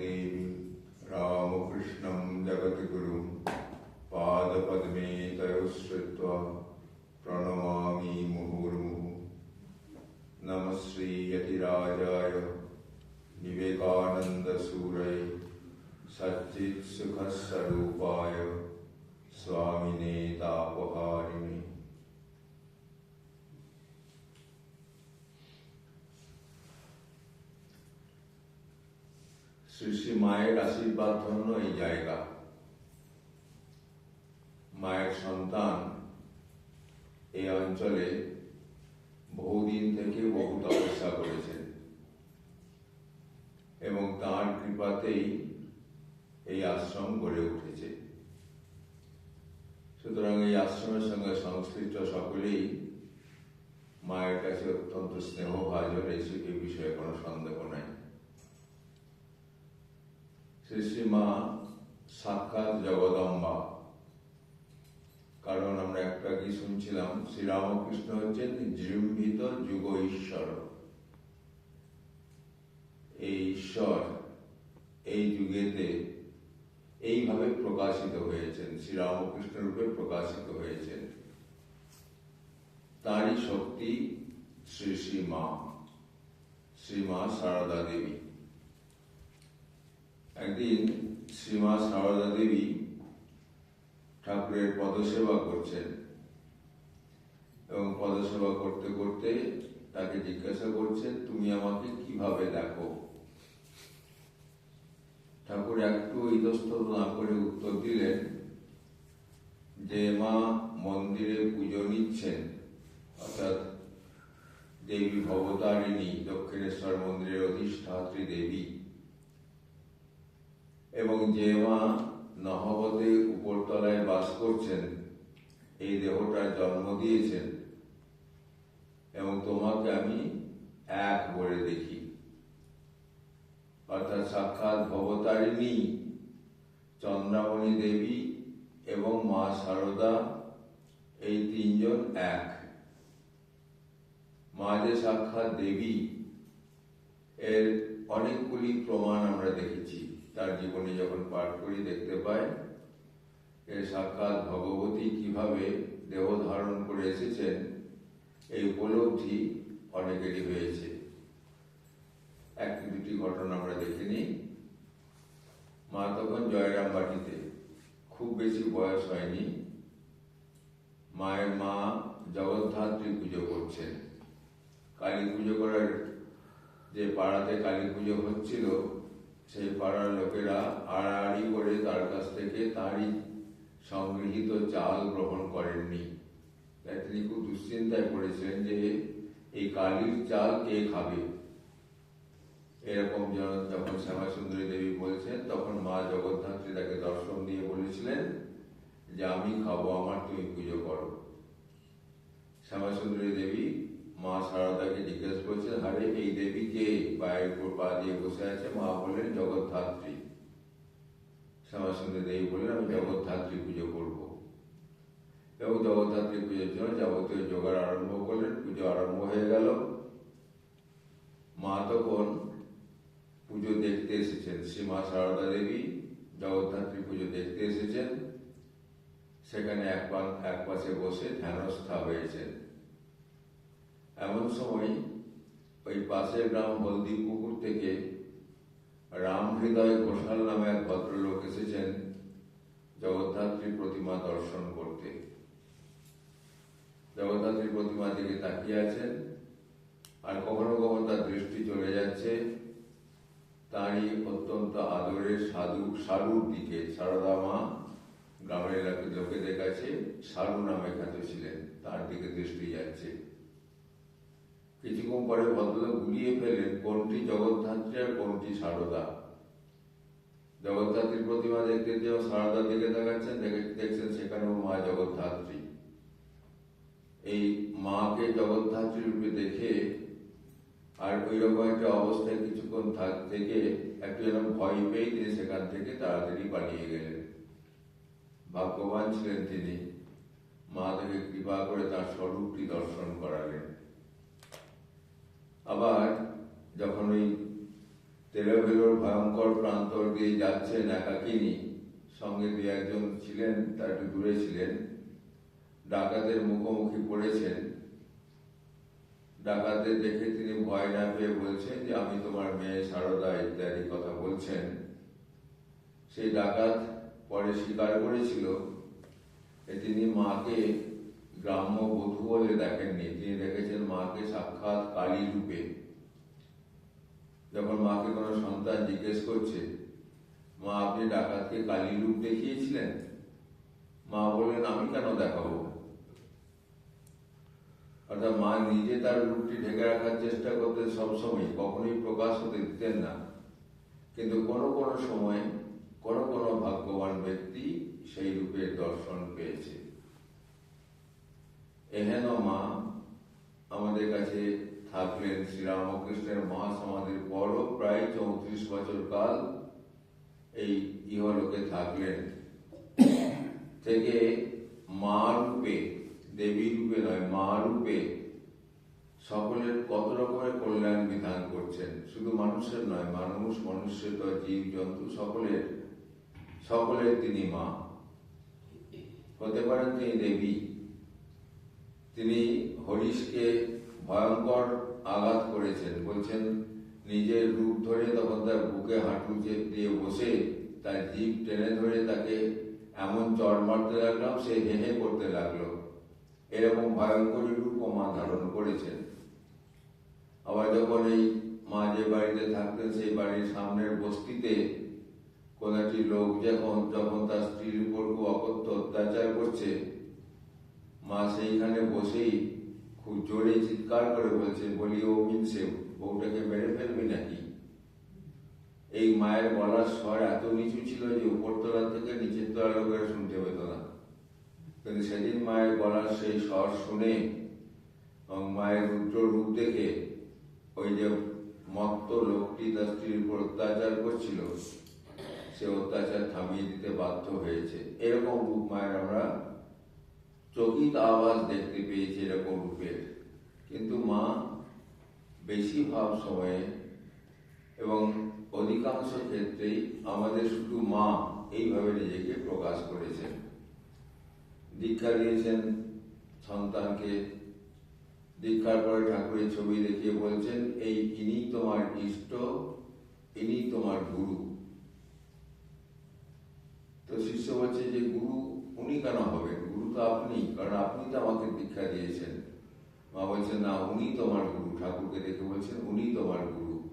देवी रामकृष्णं जगद्गुरुं पादपद्मे तयोः श्रुत्वा प्रणमामि मुहुर्मुहुः। नमः श्रीयतिराजाय विवेकानन्दसूरये শ্রী শ্রী মায়ের আশীর্বাদ ধন্য এই জায়গা। মায়ের সন্তান এই অঞ্চলে বহুদিন থেকে বহু তপস্যা করেছেন এবং তার কৃপাতেই এই আশ্রম গড়ে উঠেছে। সুতরাং এই আশ্রমের সঙ্গে সংশ্লিষ্ট সকলেই মায়ের কাছে অত্যন্ত স্নেহভাজন এই বিষয়ে কোনো সন্দেহ নাই। শ্রী শ্রী মা সাক্ষাৎ জগদম্বা। কারণ আমরা একটা কি শুনছিলাম? শ্রীরামকৃষ্ণ হচ্ছেন জৃম্ভিত যুগ ঈশ্বর। এই ঈশ্বর এই যুগেতে এইভাবে প্রকাশিত হয়েছেন, শ্রীরামকৃষ্ণ রূপে প্রকাশিত হয়েছেন। তারই শক্তি শ্রী শ্রী মা শ্রীমা সারদা দেবী। একদিন শ্রীমা সারদা দেবী ঠাকুরের পদসেবা করছেন এবং পদসেবা করতে করতে তাকে জিজ্ঞাসা করছেন, তুমি আমাকে কীভাবে দেখো? ঠাকুর একটু ইতস্তত না করে উত্তর দিলেন, যে মা মন্দিরে পুজো নিচ্ছেন, অর্থাৎ দেবী ভবতারিণী দক্ষিণেশ্বর মন্দিরের অধিষ্ঠাত্রী দেবী এবং যে মা নহবতে উপরতলায় বাস করছেন, এই দেহটার জন্ম দিয়েছেন। এবং তোমাকে আমি এক বলে দেখি। অর্থাৎ সাক্ষাৎ ভবতারিণী চন্দ্রামণি দেবী এবং মা সারদা, এই তিনজন এক। মা যে সাক্ষাৎ দেবী, এর অনেকগুলি প্রমাণ আমরা দেখেছি। তার জীবনে যখন পাঠ করি, দেখতে পাই এর সাক্ষাৎ ভগবতী কীভাবে দেহ ধারণ করে এসেছেন। এই উপলব্ধি অনেকেরই হয়েছে। একটি দুটি ঘটনা আমরা দেখে নিই। মা তখন জয়রাম বাটিতে খুব বেশি বয়স হয়নি। মায়ের মা জগদ্ধাত্রী পুজো করছেন। কালী পুজো করার যে পাড়াতে কালী পুজো হচ্ছিল সেই পাড়ার লোকেরা আড়াআড়ি করে তার কাছ থেকে তারই সংগৃহীত চাল গ্রহণ করেননি। তাই তিনি খুব দুশ্চিন্তায় পড়েছিলেন যে এই কালির চাল কে খাবে? এরকম যখন শ্যামা সুন্দরী দেবী বলছেন, তখন মা জগদ্ধাত্রী তাকে দর্শন দিয়ে বলেছিলেন যে, আমি খাব, আমার তুমি পুজো করো। শ্যামা সুন্দরী দেবী মা সারদাকে জিজ্ঞেস করছেন, আরে, এই দেবী কে পায়ের উপর পা দিয়ে বসে আছে, মা বললেন, জগদ্ধাত্রী। শ্যামাসুন্দর দেবী বললেন, আমি জগদ্ধাত্রী পুজো করব। এবং জগদ্ধাত্রী পুজোর জন্য যাবতীয় জোগাড় আরম্ভ করলেন। পুজো আরম্ভ হয়ে গেল। মা তখন পুজো দেখতে এসেছেন। শ্রীমা সারদা দেবী জগদ্ধাত্রী পুজো দেখতে এসেছেন। সেখানে এক পাশে বসে ধ্যানস্থা হয়েছেন। এমন সময় ওই পাশের গ্রাম হলদি পুকুর থেকে রাম হৃদয় ঘোষাল নামে এক ভদ্রলোক এসেছেন জগদ্ধাত্রী প্রতিমা দর্শন করতে। জগদ্ধাত্রী প্রতিমা দিকে তাকিয়ে আছেন আর কখনো কখনো তার দৃষ্টি চলে যাচ্ছে। তারই অত্যন্ত আদরের সাধু সারুর দিকে। সারদা মা গ্রামের এলাকার লোকেদের কাছে সারু নামে খ্যাত ছিলেন। তার দিকে দৃষ্টি যাচ্ছে। কিছুক্ষণ পরে ভদ্রলোক গুলিয়ে ফেলেন কোনটি জগদ্ধাত্রী আর কোনটি সারদা? জগদ্ধাত্রীর প্রতিমা দেখতে যে সারদার দিকে দেখাচ্ছেন দেখছেন সেখানেও মা জগদ্ধাত্রী। এই মাকে জগদ্ধাত্রী রূপে দেখে আর ওই রকম একটা অবস্থায় কিছুক্ষণ থাক থেকে একটু যেন ভয় পেয়ে তিনি সেখান থেকে তাড়াতাড়ি পালিয়ে গেলেন। ভাগ্যবান ছিলেন তিনি। মা তাকে কৃপা করে তার স্বরূপটি দর্শন করালেন। আবার যখন ওই তেলেভেলোর ভয়ঙ্কর প্রান্তর দিয়ে যাচ্ছেন একাকিনী, সঙ্গে দু একজন ছিলেন, তার একটু দূরে ছিলেন, ডাকাতের মুখোমুখি পড়েছেন। ডাকাতদের দেখে তিনি ভয় না পেয়ে বলছেন যে, আমি তোমার মেয়ে সারদা, ইত্যাদি কথা বলছেন। সেই ডাকাত পরে স্বীকার করেছিল তিনি মাকে গ্রাম্য বধূ বলে দেখেননি তিনি দেখেছেন মাকে সাক্ষাৎ কালী রূপে। যখন মাকে কোনো সন্তান জিজ্ঞেস করছে, মা, আপনি ডাকাতকে কালী রূপ দেখিয়েছিলেন? মা বললেন, আমি কেন দেখাবো? অর্থাৎ মা নিজে তার রূপটি ঢেকে রাখার চেষ্টা করতেন সবসময়, কখনোই প্রকাশ হতে দিতেন না। কিন্তু কোনো কোনো সময় কোনো কোনো ভাগ্যবান ব্যক্তি সেই রূপের দর্শন পেয়েছে। এহেন মা আমাদের কাছে থাকলেন শ্রীরামকৃষ্ণের মহাসমাধির পরও প্রায় চৌত্রিশ বছর কাল এই ইহলোকে থাকলেন। থেকে মা রূপে, দেবী রূপে নয়, মা রূপে সকলের কত রকমের কল্যাণ বিধান করছেন। শুধু মানুষের নয়, মানুষ মনুষ্যের জীব, জন্তু সকলের সকলের তিনি মা। হতে পারেন তিনি দেবী। তিনি হরিশকে ভয়ঙ্কর আঘাত করেছেন। বলছেন, নিজের রূপ ধরে তখন তার বুকে হাঁটু দিয়ে বসে তার জীব টেনে ধরে তাকে এমন চর মারতে লাগলাম, সে হেহে করতে লাগল। এরকম ভয়ঙ্কর রূপ মা ধারণ করেছেন। আবার যখন এই মা যে বাড়িতে থাকতেন, সেই বাড়ির সামনের বস্তিতে কোন একটি লোক যখন যখন তার স্ত্রীর উপর খুব অকথ্য অত্যাচার করছে মা সেইখানে বসেই খুব জোরে চিৎকার করে বলছে, বলি, ও মিনসে বউটাকে মেরে ফেলবি নাকি? এই মায়ের গলার স্বর এত নিচু ছিল যে উপরতলা থেকে নিচের তলা লোকেরা শুনতে পেত না। কিন্তু সেদিন মায়ের গলার সেই স্বর শুনে এবং মায়ের রুদ্র রূপ দেখে ওই যে মত্ত লোকটি তার স্ত্রীর উপর অত্যাচার করছিল, সে অত্যাচার থামিয়ে দিতে বাধ্য হয়েছে। এরকম রূপ মায়ের আমরা চকিত আওয়াজ দেখতে পেয়েছি এরকম রূপের। কিন্তু মা বেশিরভাগ সময়ে এবং অধিকাংশ ক্ষেত্রেই আমাদের শুধু মা এইভাবে নিজেকে প্রকাশ করেছেন। দীক্ষা দিয়েছেন সন্তানকে। দীক্ষার পরে ঠাকুরের ছবি দেখিয়ে বলছেন, এই ইনি তোমার ইষ্ট, ইনি তোমার গুরু। তো শিষ্য বলছে যে, গুরু উনি কেন হবেন? তো আপনি কারণ আপনি তো আমাকে দীক্ষা দিয়েছেন। মা বলছেন, না, উনি তোমার গুরু। ঠাকুরকে দেখে বলছেন, উনি তোমার গুরু।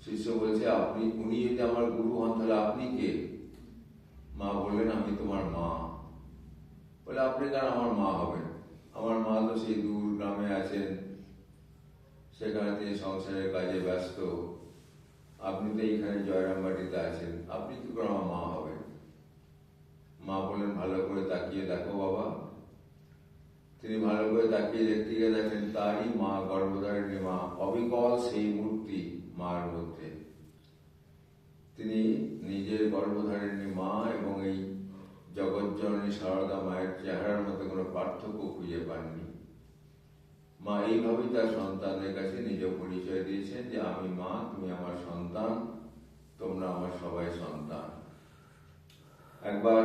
শিষ্য বলছে, আপনি, উনি যদি আমার গুরু হন, তাহলে আপনি কে? মা বললেন, আমি তোমার মা। বলে, আপনি কেন আমার মা হবেন? আমার মা তো সেই দূর গ্রামে আছেন। সেখানে তিনি সংসারের কাজে ব্যস্ত। আপনি তো এইখানে জয়রামবাটিতে আছেন। আপনি কি করে আমার মা হবেন? মা বলেন ভালো করে তাকিয়ে দেখো বাবা। তিনি ভালো করে তাকিয়ে দেখতে গিয়ে দেখেন তারই মা, গর্ভধারিণী মা, অবিকল সেই মূর্তি মার মধ্যে। তিনি নিজের গর্ভধারিণী মা এবং এই জগজ্জননী সারদা মায়ের চেহারার মধ্যে কোনো পার্থক্য খুঁজে পাননি। মা এইভাবেই তার সন্তানদের কাছে নিজ পরিচয় দিয়েছেন যে, আমি মা, তুমি আমার সন্তান, তোমরা আমার সবাই সন্তান। একবার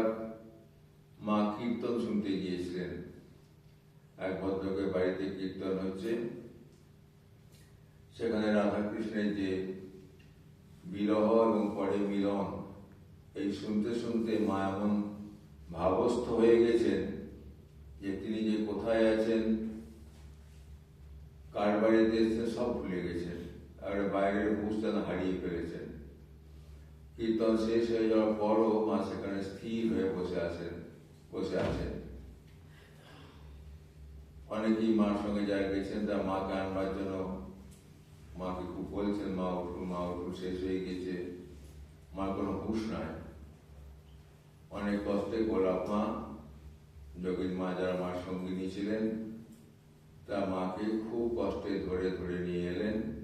মা কীর্তন শুনতে গিয়েছিলেন। এক ভদ্রকের বাড়িতে কীর্তন হচ্ছে। সেখানে রাধাকৃষ্ণের যে বিরহ এবং পরে মিলন, এই শুনতে শুনতে মা এমন ভাবস্থ হয়ে গেছেন যে তিনি যে কোথায় আছেন, কার বাড়িতে এসেছেন, সব ভুলে গেছেন। আর বাইরের যেন হারিয়ে ফেলেছেন। কীর্তন শেষ হয়ে যাওয়ার পরও মা সেখানে স্থির হয়ে বসে আছেন বসে আছেন। অনেকেই মার সঙ্গে যারা গেছেন, তার মাকে আনবার জন্য, মাকে খুব বলছেন, মা উঠুন মা উঠুন, শেষ হয়ে গেছে। মার কোনো হুশ নাই। অনেক কষ্টে গোলাপ মা যোগীন মা যারা মার সঙ্গিনী ছিলেন তার মাকে খুব কষ্টে ধরে ধরে নিয়ে এলেন।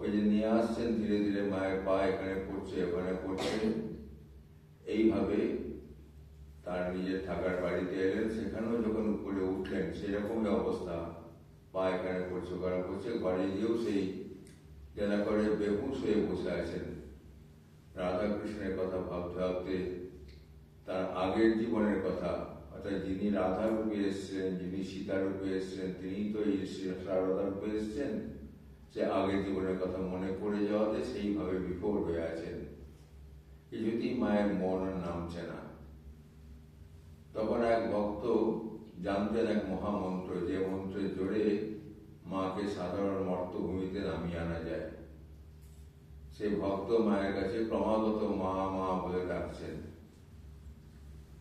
ওই যে নিয়ে আসছেন, ধীরে ধীরে মায়ের পা এখানে পড়ছে, ওখানে পড়ছে। এইভাবে তার নিজের থাকার বাড়িতে এলেন। সেখানেও যখন উপরে উঠলেন সেরকমই অবস্থা। পা এখানে পড়ছে, ওখানে পড়ছে। ঘরে গিয়েও সেই যেন করে বেহুশ হয়ে বসে আছেন। রাধাকৃষ্ণের কথা ভাবতে ভাবতে তার আগের জীবনের কথা, অর্থাৎ যিনি রাধা রূপে এসেছিলেন, যিনি সীতা রূপে এসেছিলেন তিনি তো এই সারদা রূপে এসেছেন। সে আগের জীবনের কথা মনে পড়ে যাওয়াতে সেইভাবে বিফোর হয়ে আছেন। কিছুতেই মায়ের মন নামছে না। তখন এক ভক্ত জানতেন এক মহামন্ত্র, যে মন্ত্রের জোরে মাকে সাধারণ মর্তভূমিতে নামিয়ে আনা যায়। সে ভক্ত মায়ের কাছে ক্রমাগত মা মা বলে ডাকছেন।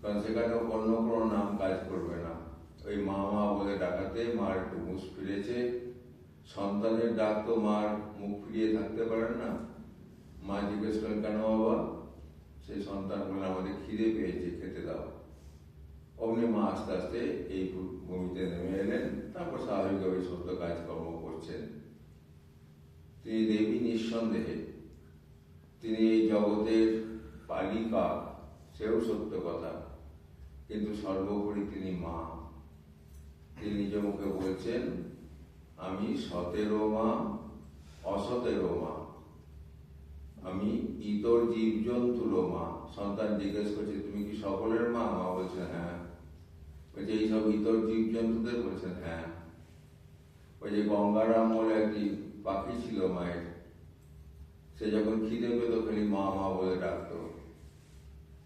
কারণ সেখানে অন্য কোনো নাম কাজ করবে না। ওই মা মা বলে ডাকাতে মার একটু মুখ ফিরেছে। সন্তানের ডাক তো মার মুখ ফিরিয়ে থাকতে পারেন না। মা জিজ্ঞেস করেন, কেন বাবা? সেই সন্তান বলে আমাদের খিদে পেয়েছে, খেতে দাও। অমনি মা আস্তে আস্তে এই ভূমিতে নেমে এলেন। তারপর স্বাভাবিকভাবে সত্য কাজকর্ম করছেন। তিনি দেবী নিঃসন্দেহে। তিনি এই জগতের পালিকা, সেও সত্য কথা। কিন্তু সর্বোপরি তিনি মা। তিনি নিজ মুখে বলছেন আমি সতেরো মা, অসতেরো মা। আমি ইতর জীবজন্তুরও মা। সন্তান জিজ্ঞেস করছে, তুমি কি সকলের মা? মা বলছে হ্যাঁ। বলছে এইসব ইতর জীবজন্তুদের? বলছেন হ্যাঁ। ওই যে গঙ্গারাম বলে একটি পাখি ছিল মায়ের। সে যখন খিদে পেত, খালি মা মা বলে ডাকতো।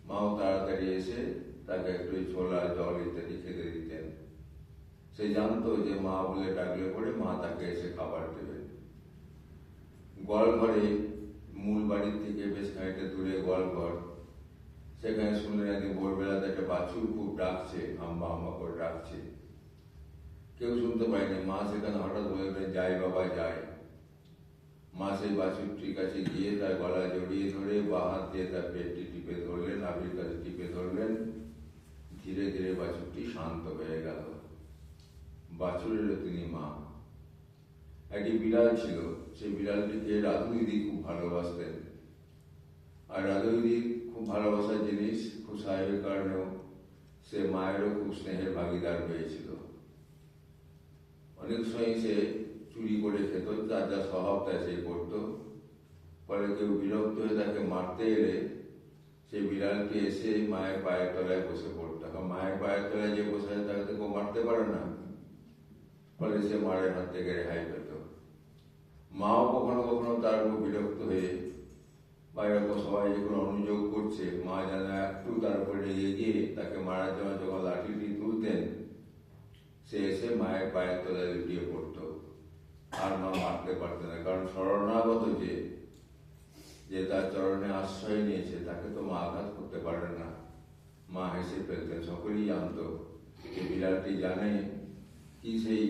মাও তাড়াতাড়ি এসে তাকে একটু ছোলা জল ইত্যাদি খেতে দিতেন। সে জানতো যে মা বলে ডাকলে পরে মা তাকে এসে খাবার দেবে। গোয়াল ঘরে মূল বাড়ির থেকে বেশ খানিকটা দূরে গোয়াল ঘর সেখানে শুনলেন একদিন ভোরবেলাতে একটা বাছুর খুব ডাকছে আম্বা আম্বা করে ডাকছে। কেউ শুনতে পায়নি। মা সেখানে হঠাৎ বলে দিলেন যাই বাবা, যাই। মা সেই বাছুরটির কাছে গিয়ে তার গলা জড়িয়ে ধরে বা হাত দিয়ে তার পেটটি টিপে ধরলেন নাভির কাছে টিপে ধরলেন। ধীরে ধীরে বাছুরটি শান্ত হয়ে গেল। বাছুরেরও তিনি মা। একটি বিড়াল ছিল, সেই বিড়ালটিকে রাধু দিদি খুব ভালোবাসতেন। আর রাধু দিদি খুব ভালোবাসার জিনিস খুব সাহেবের কারণেও সে মায়েরও খুব স্নেহের ভাগিদার হয়েছিল। অনেক সময় সে চুরি করে খেত তার যা স্বভাব তাই সে করতো। পরে কেউ বিরক্ত হয়ে তাকে মারতে এলে সেই বিড়ালটি এসে মায়ের পায়ের তলায় বসে পড়তো। মায়ের পায়ের তলায় যে বসে আছে তাকে তো কেউ মারতে পারে না। ফলে সে মায়ের হাত থেকে রেহাই পেত। মাও কখনো কখনো তার উপর বিরক্ত হয়ে বা এরকম সবাই যখন অনুযোগ করছে, মা যেন একটু তার উপর রেগে গিয়ে তাকে মারার জন্য যখন লাঠিটি তুলতেন, সে এসে মায়ের পায়ের তলায় লুটিয়ে পড়তো। আর মা মারতে পারতেন না, কারণ শরণাগত যে যে তার চরণে আশ্রয় নিয়েছে, তাকে তো মা আঘাত করতে পারেন না। মা হেসে ফেলতেন, সকলেই জানতো। বিড়ালটি জানে কি সেই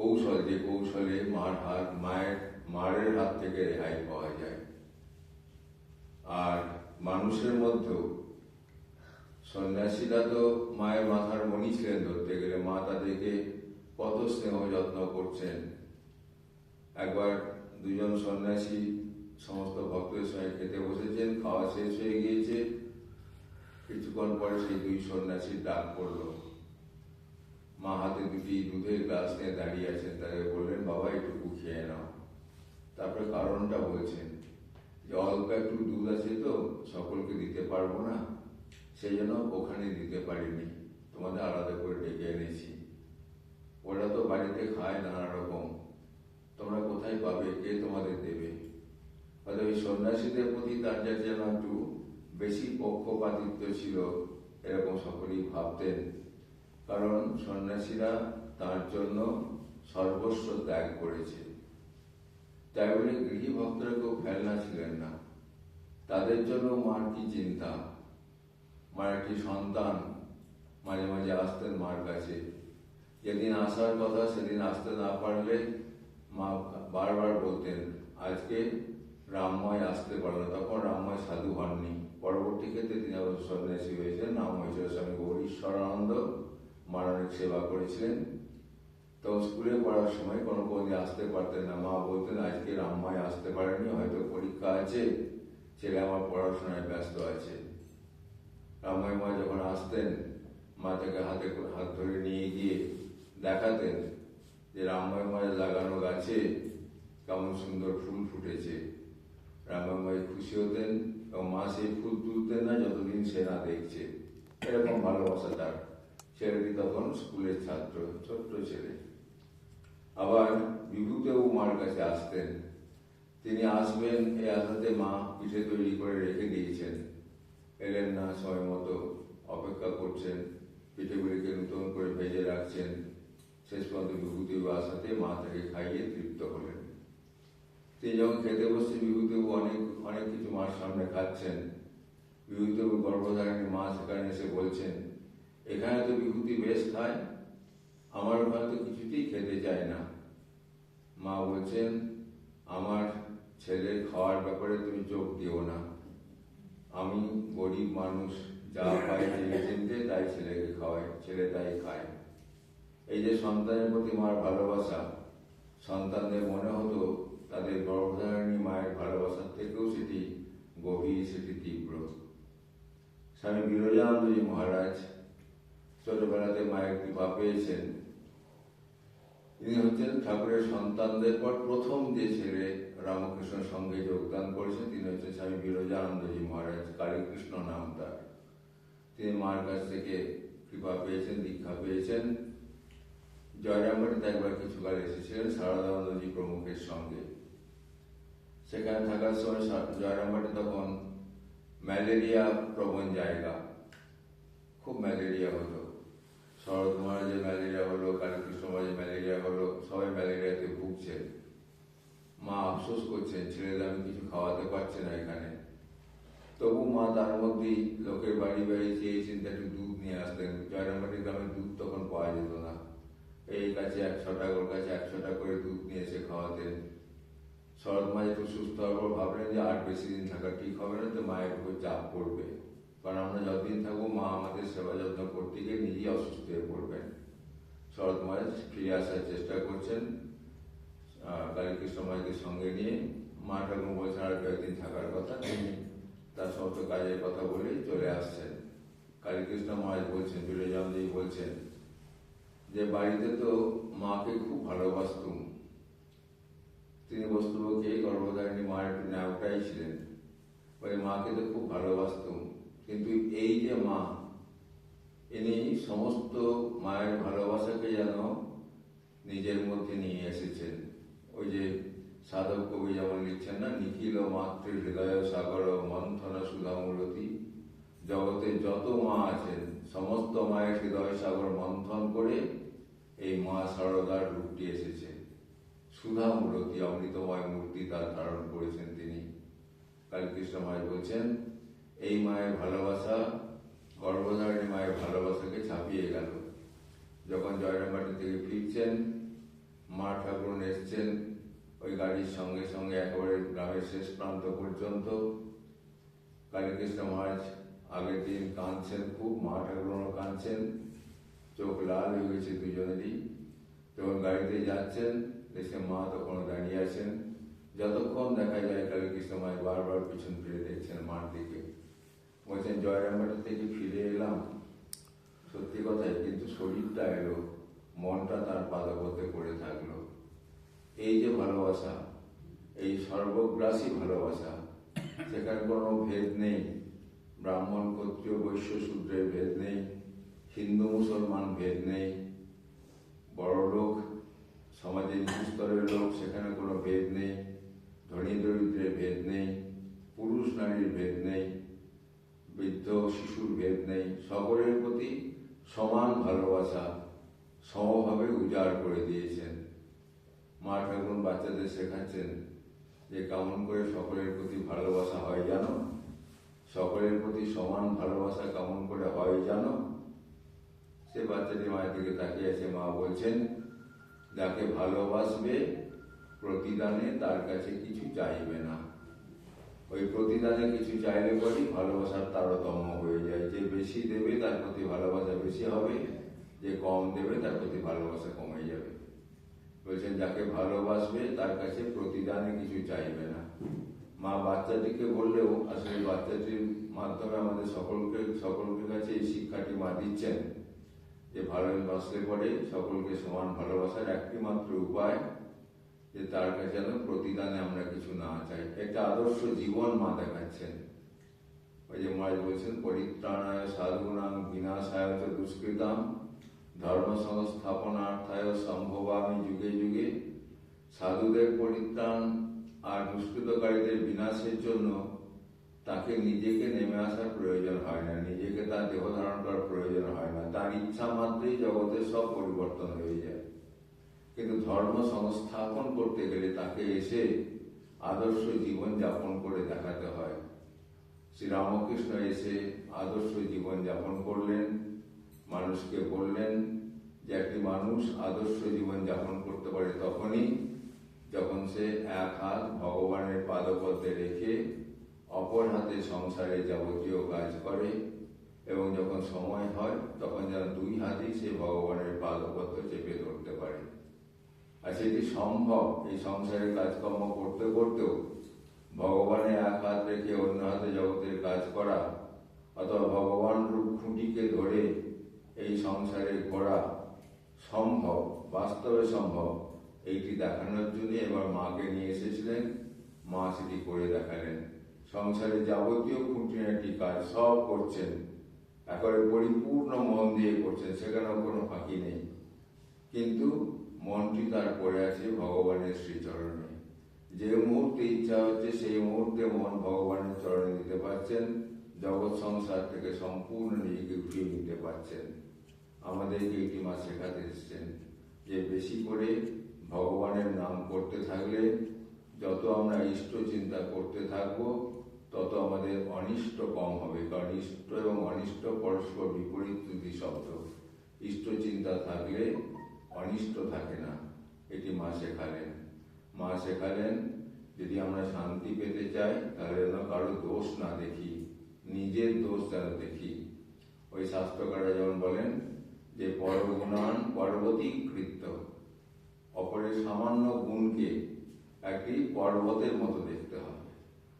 কৌশল যে কৌশলে মার হাত, মায়ের, মারের হাত থেকে রেহাই পাওয়া যায়। আর মানুষের মধ্যেও, সন্ন্যাসীরা তো মায়ের মাথার মনি ছিলেন ধরতে গেলে, মা তাদেরকে কত স্নেহ যত্ন করছেন। একবার দুজন সন্ন্যাসী সমস্ত ভক্তের সঙ্গে খেতে বসেছেন, খাওয়া শেষ হয়ে গিয়েছে। কিছুক্ষণ পরে সেই দুই সন্ন্যাসীর ডাক পড়ল। মা হাতে দুটি দুধের গ্লাস নিয়ে দাঁড়িয়ে আছেন তাকে বললেন, বাবা একটু খেয়ে নাও। তারপরে কারণটা বলছেন যে, অল্প একটু দুধ আছে তো, সকলকে দিতে পারব না, সেই জন্য ওখানে দিতে পারিনি। তোমাদের আলাদা করে ডেকে এনেছি। ওরা তো বাড়িতে খায় নানা রকম। তোমরা কোথায় পাবে? কে তোমাদের দেবে? হয়তো ওই সন্ন্যাসীদের প্রতি তার যা যেন একটু বেশি পক্ষপাতিত্ব ছিল, এরকম সকলেই ভাবতেন। কারণ সন্ন্যাসীরা তার জন্য সর্বস্ব ত্যাগ করেছে। তাই বলে গৃহী ভক্তরা কেউ ফেলনা ছিলেন না। তাদের জন্য মার কি চিন্তা? মার একটি সন্তান? মাঝে মাঝে আসতেন মার কাছে। যেদিন আসার কথা সেদিন আসতে না পারলে মা বারবার বলতেন, আজকে রামময় আসতে পারল তখন রামময় সাধু হননি। পরবর্তী ক্ষেত্রে তিনি আবার সন্ন্যাসী হয়েছেন। হয়েছিল স্বামী গৌরীশ্বরানন্দ। মার অনেক সেবা করেছিলেন। তো স্কুলে পড়ার সময় কোনো কোনোদিন আসতে পারতেন না। মা বলতেন, আজকে রামময় আসতে পারেনি, হয়তো পরীক্ষা আছে। ছেলে আমার পড়াশোনায় ব্যস্ত আছে। রামময় মা যখন আসতেন, মা তাকে হাতে হাত ধরে নিয়ে গিয়ে দেখাতেন যে রামময় মায়ের লাগানো গাছে কেমন সুন্দর ফুল ফুটেছে। রামময় খুশি হতেন এবং মা সেই ফুল তুলতেন না, যতদিন সে না দেখছে। এরকম ভালোবাসা তার। ছেলেটি তখন স্কুলের ছাত্র ছোট্ট ছেলে। আবার বিভূতেও মার কাছে আসতেন। তিনি আসবেন, এ আশাতে মা পিঠে তৈরি করে রেখে দিয়েছেন। এলেন না, সময় মতো অপেক্ষা করছেন পিঠেগুলিকে নতুন করে ভেজে রাখছেন। শেষ পর্যন্ত বিভূতি আসাতে মা তাকে খাইয়ে তৃপ্ত হলেন। তিনি যখন খেতে বসে বিভূতিবাবু অনেক অনেক কিছু মার সামনে খাচ্ছেন। বিভূতিবাবু গর্ভধারণী মা সেখানে এসে বলছেন এখানে তো বিভূতি বেশ খায়, আমার ওখানে তো কিছুতেই খেতে চায় না। মা বলছেন, আমার ছেলের খাওয়ার ব্যাপারে তুমি চোখ দিও না। আমি গরিব মানুষ, যা পাই চিনতে তাই ছেলেকে খাওয়াই ছেলে তাই খায়। এই যে সন্তানের প্রতি মার ভালোবাসা, সন্তানদের মনে হতো তাদের গর্ভধারণী মায়ের ভালোবাসার থেকেও সেটি গভীর, সেটি তীব্র। স্বামী বিরজানন্দজি মহারাজ ছোটবেলাতে মায়ের কৃপা পেয়েছেন। তিনি হচ্ছেন ঠাকুরের সন্তানদের পর প্রথম যে ছেলে রামকৃষ্ণ সঙ্গে যোগদান করেছেন, তিনি হচ্ছেন স্বামী বিরজানন্দজি মহারাজ, কালীকৃষ্ণ নাম তার। তিনি মার কাছ থেকে কৃপা পেয়েছেন, দীক্ষা পেয়েছেন। জয়রামবাটিতে একবার কিছুকাল এসেছিলেন শারদানন্দজি প্রমুখের সঙ্গে। সেখানে থাকার সময় জয়রামবাটি তখন ম্যালেরিয়া প্রবণ জায়গা। খুব ম্যালেরিয়া হতো। শরৎ মহারাজের ম্যালেরিয়া হলো কালীকৃষ্ণ মহারাজের ম্যালেরিয়া হলো, সবাই ম্যালেরিয়াতে ভুগছেন মা আফসোস করছেন, ছেলেদের আমি কিছু খাওয়াতে পারছি না এখানে। তবু মা তার মধ্যেই লোকের বাড়ি বাড়ি চেয়েছেন যে একটু দুধ নিয়ে আসতেন জয়রামবাটি গ্রামে দুধ তখন পাওয়া যেত না। এই কাছে একশো টাকা ওর কাছে একশো টাকা করে দুধ নিয়ে এসে খাওয়াতেন। শরৎ মা একটু সুস্থ হওয়ার পর ভাবলেন যে আর বেশি দিন থাকা ঠিক হবে না, তো মায়ের উপর চাপ পড়বে। কারণ আমরা যতদিন থাকব মা আমাদের সেবা যত্ন করতে গিয়ে নিজেই অসুস্থ হয়ে পড়বেন। শরৎ মহারাজ ফিরে আসার চেষ্টা করছেন কালীকৃষ্ণ মহারাজকে সঙ্গে নিয়ে। মা ঠাকুর বলছেন, আর কয়েকদিন থাকার কথা তিনি তার সমস্ত কাজের কথা বলেই চলে আসছেন। কালীকৃষ্ণ মহারাজ বলছেন বিরজামদেবী বলছেন যে, বাড়িতে তো মাকে খুব ভালোবাসতুম। তিনি বস্তুকে গর্ভধারিণী মার একটু ন্যাওটাই ছিলেন। ওই মাকে তো খুব ভালোবাসতুম। কিন্তু এই যে মা, ইনি সমস্ত মায়ের ভালোবাসাকে যেন নিজের মধ্যে নিয়ে এসেছেন। ওই যে সাধক কবি যেমন লিখছেন না, নিখিল মাতৃ হৃদয় সাগর মন্থন সুধামূলতি জগতে যত মা আছেন, সমস্ত মায়ের হৃদয় সাগর মন্থন করে এই মা সারদার রূপটি এসেছে। সুধা মূর্তি অমৃতময় মূর্তি তার ধারণ করেছেন তিনি। কালীকৃষ্ণ মায় বলছেন এই মায়ের ভালোবাসা, গর্ভধারণী মায়ের ভালোবাসাকে ছাপিয়ে গেল। যখন জয়রামবাটি থেকে ফিরছেন, মা ঠাকুর এসছেন ওই গাড়ির সঙ্গে সঙ্গে একেবারে গ্রামের শেষ প্রান্ত পর্যন্ত। কালীকৃষ্ণ মহারাজ আগের দিন কাঁদছেন খুব, মা ঠাকুরও কাঁদছেন, চোখ লাল হয়ে গেছে দুজনেরই। যখন গাড়িতে যাচ্ছেন দেখে মা তখন দাঁড়িয়ে আছেন। যতক্ষণ দেখা যায় কালীকৃষ্ণ মায় বারবার পিছন ফিরে দেখছেন মার দিকে। বলছেন জয়রামবাটি থেকে ফিরে এলাম, সত্যি কথাই কিন্তু শরীরটা এলো মনটা তার পাদপথে পড়ে থাকল। এই যে ভালোবাসা, এই সর্বগ্রাসী ভালোবাসা, সেখানে কোনো ভেদ নেই। ব্রাহ্মণ, ক্ষত্রিয়, বৈশ্য, শূদ্রের ভেদ নেই। হিন্দু, মুসলমান ভেদ নেই। বড় লোক সমাজের নিচু স্তরের লোক, সেখানে কোনো ভেদ নেই। ধনী, দরিদ্রের ভেদ নেই। পুরুষ, নারীর ভেদ নেই। বৃদ্ধ শিশুর ভেদ নেই। সকলের প্রতি সমান ভালোবাসা, সমভাবে উজাড় করে দিয়েছেন। মা ঠাকুর বাচ্চাদের শেখাচ্ছেন যে কেমন করে সকলের প্রতি ভালোবাসা হয় জানো? সকলের প্রতি সমান ভালোবাসা কেমন করে হয় জানো? সে বাচ্চাটি মায়ের দিকে তাকিয়ে আছে। মা বলছেন, যাকে ভালোবাসবে, প্রতিদানে তার কাছে কিছু চাইবে না। ওই প্রতিদানে কিছু চাইলে পরই ভালোবাসার তারতম্য হয়ে যায়। যে বেশি দেবে, তার প্রতি ভালোবাসা বেশি হবে। যে কম দেবে, তার প্রতি ভালোবাসা কমে যাবে। বলছেন, যাকে ভালোবাসবে, তার কাছে প্রতিদানে কিছু চাইবে না। মা বাচ্চাটিকে বললেও, আসলে বাচ্চাটির মাধ্যমে আমাদের সকলকে সকলকে কাছে এই শিক্ষাটি মা দিচ্ছেন। যে ভালোবাসলে পরে সকলকে সমান ভালোবাসার একটি মাত্র উপায় যে তার কাছে যেন প্রতিদানে আমরা কিছু না চাই। একটা আদর্শ জীবন মা দেখাচ্ছেন। ওই যে মা বলছেন, পরিত্রাণায় সাধুনাং বিনাশায় দুষ্কৃতাম ধর্ম সংস্থাপনার্থায় সম্ভবামি যুগে যুগে। সাধুদের পরিত্রাণ আর দুষ্কৃতকারীদের বিনাশের জন্য তাকে নিজেকে নেমে আসার প্রয়োজন হয় না, নিজেকে তার দেহ ধারণ করার প্রয়োজন হয় না। তার ইচ্ছা মাত্রই জগতের সব পরিবর্তন হয়ে যায়। কিন্তু ধর্ম সংস্থাপন করতে গেলে তাকে এসে আদর্শ জীবন যাপন করে দেখাতে হয়। শ্রী রামকৃষ্ণ এসে আদর্শ জীবন যাপন করলেন, মানুষকে বললেন যে একটি মানুষ আদর্শ জীবন যাপন করতে পারে তখনই যখন সে এক হাত ভগবানের পাদপদ্মে রেখে অপর হাতে সংসারে যাবতীয় কাজ করে এবং যখন সময় হয় তখন যেন দুই হাতেই সে ভগবানের পাদপদ্ম চেপে ধরতে পারে। আর সেটি সম্ভব এই সংসারে কাজকর্ম করতে করতেও ভগবানের এক হাত রেখে অন্য হাতে জগতের কাজ করা অথবা ভগবান রূপ খুঁটিকে ধরে এই সংসারে ঘোরা সম্ভব, বাস্তবে সম্ভব, এইটি দেখানোর জন্য এবার মাকে নিয়ে এসেছিলেন, মা সেটি করে দেখালেন। সংসারে যাবতীয় খুঁটিনাটি কাজ সব করছেন, একেবারে পরিপূর্ণ মন দিয়ে করছেন, সেখানেও কোনো ফাঁকি নেই। মনটি তার পড়ে আছে, ভগবানের শ্রীচরণে। যে মুহূর্তে ইচ্ছা হচ্ছে সেই মুহূর্তে মন ভগবানের চরণে দিতে পারছেন, জগৎ সংসার থেকে সম্পূর্ণ নিজেকে ঘুরিয়ে নিতে পারছেন। আমাদেরকে একটি মা শেখাতে এসছেন যে বেশি করে ভগবানের নাম করতে থাকলে যত আমরা ইষ্ট চিন্তা করতে থাকব, তত আমাদের অনিষ্ট কম হবে, কারণ ইষ্ট এবং অনিষ্ট পরস্পর বিপরীত দুটি শব্দ। ইষ্ট চিন্তা থাকলে অনিষ্ট থাকে না। এটি মা শেখালেন। মা শেখালেন, যদি আমরা শান্তি পেতে চাই, তাহলে যেন কারও দোষ না দেখি, নিজের দোষ যেন দেখি। ওই শাস্ত্রকাররা যেমন বলেন যে, পরগুণান পর্বতী কৃত্য অপরের সামান্য গুণকে একটি পর্বতের মতো দেখতে হবে।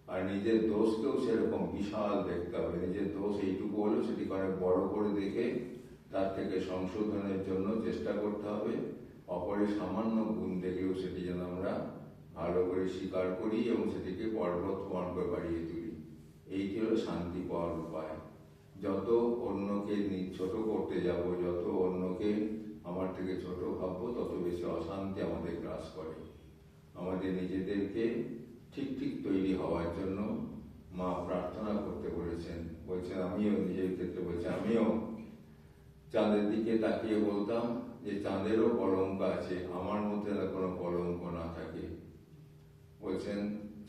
আর নিজের দোষকেও সেরকম বিশাল দেখতে হবে। নিজের দোষ এইটুকু হলেও সেটিকে অনেক বড় করে দেখে তার থেকে সংশোধনের জন্য চেষ্টা করতে হবে। অপরের সামান্য গুণ দেখলেও সেটি যেন আমরা ভালো করে স্বীকার করি এবং সেটিকে পর্বত প্রমাণ করে বাড়িয়ে তুলি। এইটি হলো শান্তি পাওয়ার উপায়। যত অন্যকে ছোট করতে যাব, যত অন্যকে আমার থেকে ছোট ভাববো, তত বেশি অশান্তি আমাদের গ্রাস করে। আমাদের নিজেদেরকে ঠিক ঠিক তৈরি হওয়ার জন্য মা প্রার্থনা করতে বলেছেন। বলছেন, আমিও নিজের ক্ষেত্রে বলছি, আমিও চাঁদের দিকে তাকিয়ে বলতাম যে চাঁদেরও কলঙ্ক আছে, আমার মধ্যে কোনো কলঙ্ক না থাকে। বলছেন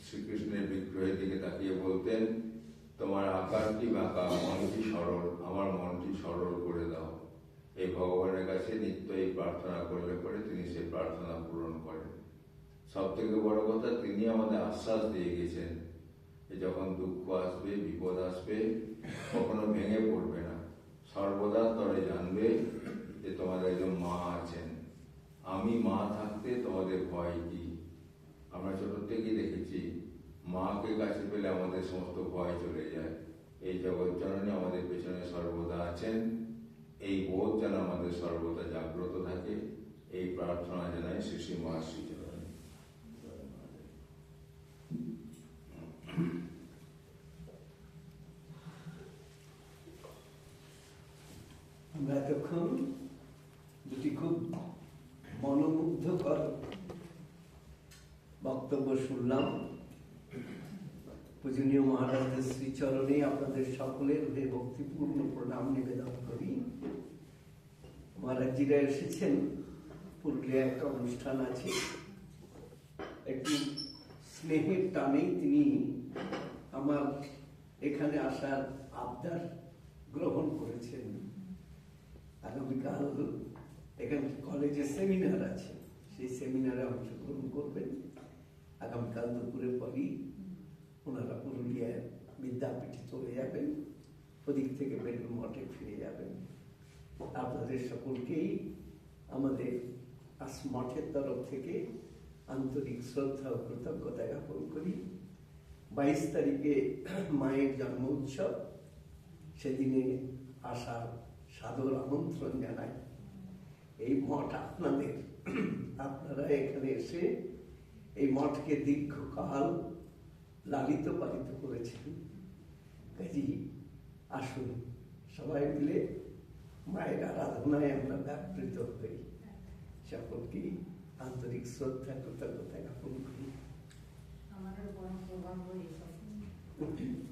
শ্রীকৃষ্ণের বিগ্রহের দিকে তাকিয়ে বলতেন, তোমার আকারটি বাঁকা মনটি সরল? আমার মনটি সরল করে দাও। এই ভগবানের কাছে নিত্য এই প্রার্থনা করলে পরে তিনি সে প্রার্থনা পূরণ করেন। সব থেকে বড় কথা, তিনি আমাদের আশ্বাস দিয়ে গেছেন যখন দুঃখ আসবে, বিপদ আসবে, কখনো ভেঙে পড়বে না। সর্বদা তরে জানবে যে তোমাদের একজন মা আছেন। আমি মা থাকতে তোমাদের ভয় কি? আমরা ছোট থেকেই দেখেছি, মাকে কাছে পেলে আমাদের সমস্ত ভয় চলে যায়। এই জগৎ জননী আমাদের পেছনে সর্বদা আছেন। এই বোধ যেন আমাদের সর্বদা জাগ্রত থাকে। এই প্রার্থনা জানাই শ্রী শ্রী মহাশ্রী চরণে আমরা এতক্ষণ দুটি খুব মনোমুগ্ধকর বক্তব্য শুনলাম। পূজনীয় মহারাজের শ্রীচরণে আপনাদের সকলের হয়ে ভক্তিপূর্ণ প্রণাম নিবেদন করি। মহারাজজিরা এসেছেন। পুরুলিয়া একটা অনুষ্ঠান আছে। একটু স্নেহের টানেই তিনি আমার এখানে আসার আবদার গ্রহণ করেছেন। আগামীকাল এখানে কলেজে সেমিনার আছে। সেই সেমিনারে অংশগ্রহণ করবেন। আগামীকাল দুপুরের পরই ওনারা পুরুলিয়ায় বিদ্যাপীঠে চলে যাবেন। ওদিক থেকে বেলুর মঠে ফিরে যাবেন। আপনাদের সকলকেই আমাদের আস মঠের তরফ থেকে আন্তরিক শ্রদ্ধা ও কৃতজ্ঞতা জ্ঞাপন করি। বাইশ তারিখে মায়ের জন্ম উৎসব। সেদিনে আসার সাদর আমন্ত্রণ জানাই। এই মঠ আপনাদের, আপনারা এখানে এসে এই মঠকে দীর্ঘকাল লালিত পালিত করেছেন। কাজী আসুন সবাই মিলে মায়ের আরাধনায় আমরা ব্যাপৃত হই। সকলকে আন্তরিক শ্রদ্ধা কৃতজ্ঞতা জ্ঞাপন করি। আমাদের